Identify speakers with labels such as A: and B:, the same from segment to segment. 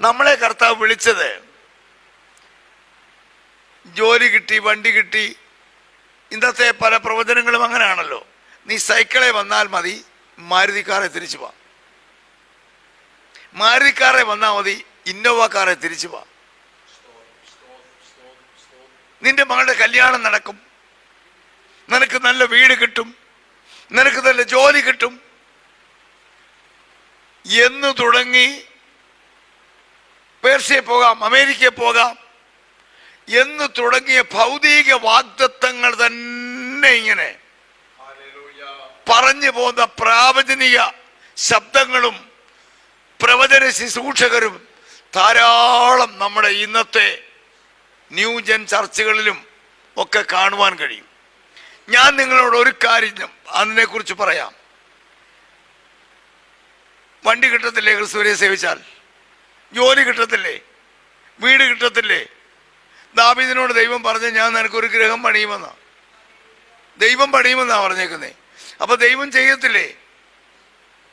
A: നമ്മളെ കർത്താവ് വിളിച്ചത് ജോലി കിട്ടി വണ്ടി കിട്ടി. ഇന്നത്തെ പല പ്രവചനങ്ങളും അങ്ങനെയാണല്ലോ. നീ സൈക്കിളെ വന്നാൽ മതി മാരുതി മാരുതിക്കാറെ തിരിച്ചു പോവാം മാരുതിക്കാറെ വന്നാൽ മതി ഇന്നോവ കാറെ തിരിച്ചു പോവാം നിന്റെ മകളുടെ കല്യാണം നടക്കും. നിനക്ക് നല്ല വീട് കിട്ടും. നിനക്ക് നല്ല ജോലി കിട്ടും. എന്ന് തുടങ്ങി പേർഷ്യയിൽ പോകാം അമേരിക്കയിൽ പോകാം എന്ന് തുടങ്ങിയ ഭൗതിക വാഗ്ദത്തങ്ങൾ തന്നെ ഇങ്ങനെ പറഞ്ഞു പോകുന്ന പ്രാവചനിക ശബ്ദങ്ങളും പ്രവചന ശുശ്രൂഷകരും ധാരാളം നമ്മുടെ ഇന്നത്തെ ന്യൂജൻ ചർച്ചകളിലും ഒക്കെ കാണുവാൻ കഴിയും. ഞാൻ നിങ്ങളോട് ഒരു കാര്യം അതിനെക്കുറിച്ച് പറയാം. വണ്ടി കിട്ടത്തില്ലേ ക്രിസ്തുവിനെ സേവിച്ചാൽ? ജോലി കിട്ടത്തില്ലേ? വീട് കിട്ടത്തില്ലേ? ദാബിദിനോട് ദൈവം പറഞ്ഞ് ഞാൻ നിനക്കൊരു ഗ്രഹം പണിയുമെന്നാ. ദൈവം പണിയുമെന്നാ പറഞ്ഞേക്കുന്നേ. അപ്പൊ ദൈവം ചെയ്യത്തില്ലേ?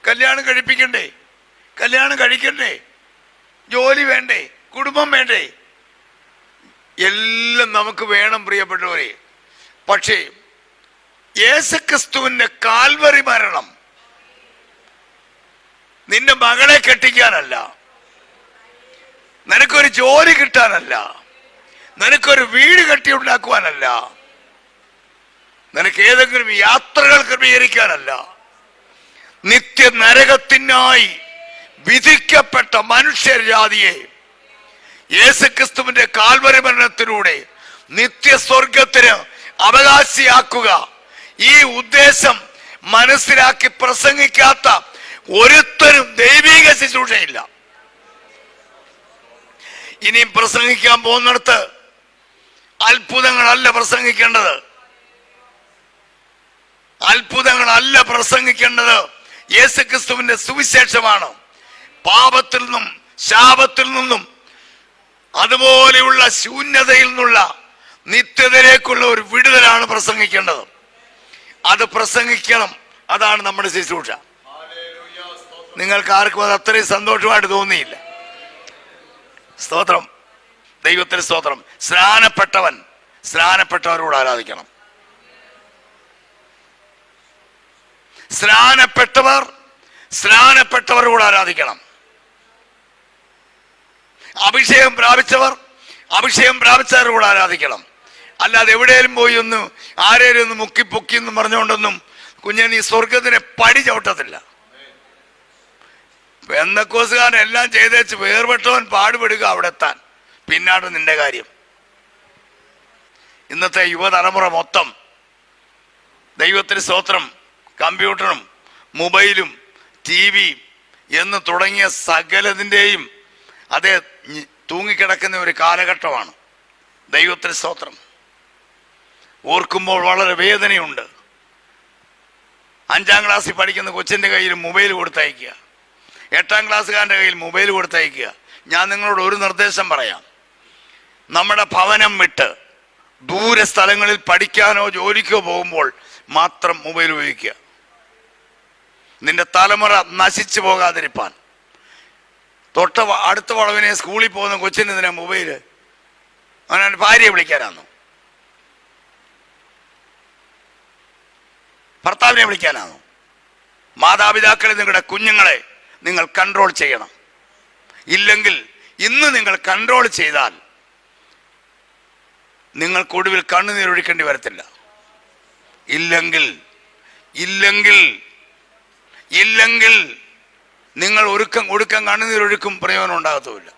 A: കല്യാണം കഴിപ്പിക്കണ്ടേ? കല്യാണം കഴിക്കണ്ടേ? ജോലി വേണ്ടേ? കുടുംബം വേണ്ടേ? എല്ലാം നമുക്ക് വേണം പ്രിയപ്പെട്ടവരെ. പക്ഷേ യേശുക്രിസ്തുവിന്റെ കാൽവറി മരണം നിന്റെ മകളെ കെട്ടിക്കാനല്ല. നിനക്കൊരു ജോലി കിട്ടാനല്ല. നിനക്കൊരു വീട് കെട്ടിയുണ്ടാക്കുവാനല്ല. നിനക്ക് ഏതെങ്കിലും യാത്രകൾ ക്രമീകരിക്കാനല്ല. നിത്യ നരകത്തിനായി വിധിക്കപ്പെട്ട മനുഷ്യജാതിയെ യേശുക്രിസ്തുവിന്റെ കാൽവരി മരണത്തിലൂടെ നിത്യസ്വർഗത്തിന് അവകാശിയാക്കുക. ഈ ഉദ്ദേശം മനസ്സിലാക്കി പ്രസംഗിക്കാത്ത ഒരുത്തരും ദൈവിക ശുശ്രൂഷയില്ല. ഇനിയും പ്രസംഗിക്കാൻ പോകുന്നിടത്ത് അത്ഭുതങ്ങളല്ല പ്രസംഗിക്കേണ്ടത്. അത്ഭുതങ്ങളല്ല പ്രസംഗിക്കേണ്ടത് യേശുക്രിസ്തുവിന്റെ സുവിശേഷമാണ്. പാപത്തിൽ നിന്നും ശാപത്തിൽ നിന്നും അതുപോലെയുള്ള ശൂന്യതയിൽ നിന്നുള്ള നിത്യതയിലേക്കുള്ള ഒരു വിടുതലാണ് പ്രസംഗിക്കേണ്ടത്. അത് പ്രസംഗിക്കണം. അതാണ് നമ്മുടെ ശുശ്രൂഷ. നിങ്ങൾക്ക് ആർക്കും അത് അത്രയും സന്തോഷമായിട്ട് തോന്നിയില്ല. സ്തോത്രം. ദൈവത്തിന് സ്തോത്രം. സ്നാനപ്പെട്ടവൻ സ്നാനപ്പെട്ടവരോട് ആരാധിക്കണം? സ്നാനപ്പെട്ടവർ സ്നാനപ്പെട്ടവരോട് ആരാധിക്കണം? അഭിഷേകം പ്രാപിച്ചവർ അഭിഷേകം പ്രാപിച്ചവരോട് ആരാധിക്കണം? അല്ലാതെ എവിടെയും പോയി ഒന്ന് ആരേലും ഒന്ന് മുക്കി പൊക്കി എന്ന് പറഞ്ഞുകൊണ്ടൊന്നും കുഞ്ഞെ നീ സ്വർഗത്തിനെ പടി ചവിട്ടത്തില്ല. പെന്നക്കോസുകാരൻ എല്ലാം ചെയ്തേച്ച് വേർപെട്ടവൻ പാടുപെടുക അവിടെ എത്താൻ പിന്നാണ് നിന്റെ കാര്യം. ഇന്നത്തെ യുവതലമുറ മൊത്തം ദൈവത്തിന് സ്തോത്രം കമ്പ്യൂട്ടറും മൊബൈലും ടി വിയും എന്ന് തുടങ്ങിയ സകലതിന്റെയും അതേ തൂങ്ങിക്കിടക്കുന്ന ഒരു കാലഘട്ടമാണ്. ദൈവത്തിന് സ്തോത്രം. ഓർക്കുമ്പോൾ വളരെ വേദനയുണ്ട്. അഞ്ചാം ക്ലാസ്സിൽ പഠിക്കുന്ന കൊച്ചിന്റെ കയ്യിൽ മൊബൈൽ കൊടുത്തയക്കുക എട്ടാം ക്ലാസ്സുകാരന്റെ കയ്യിൽ മൊബൈൽ കൊടുത്തയക്കുക. ഞാൻ നിങ്ങളോട് ഒരു നിർദ്ദേശം പറയാം. നമ്മുടെ ഭവനം വിട്ട് ദൂരെ സ്ഥലങ്ങളിൽ പഠിക്കാനോ ജോലിക്കോ പോകുമ്പോൾ മാത്രം മൊബൈൽ ഉപയോഗിക്കുക. നിന്റെ തലമുറ നശിച്ചു പോകാതിരിപ്പാൻ. തൊട്ട അടുത്ത വളവിനെ സ്കൂളിൽ പോകുന്ന കൊച്ചിന് ഇതിനെ മൊബൈൽ അവനെ ഭാര്യയെ വിളിക്കാനാന്നു? ഭർത്താവിനെ വിളിക്കാനാന്നു? മാതാപിതാക്കളെ നിങ്ങളുടെ കുഞ്ഞുങ്ങളെ നിങ്ങൾ കൺട്രോൾ ചെയ്യണം. ഇല്ലെങ്കിൽ ഇന്ന് നിങ്ങൾ കൺട്രോൾ ചെയ്താൽ നിങ്ങൾക്ക് ഒടുവിൽ കണ്ണുനീരൊഴിക്കേണ്ടി വരത്തില്ല. ഇല്ലെങ്കിൽ ഇല്ലെങ്കിൽ ഇല്ലെങ്കിൽ നിങ്ങൾ ഒരുക്കം ഒടുക്കം കണ്ണുനീരൊഴുക്കും പ്രയോജനം ഉണ്ടാകത്തുമില്ല.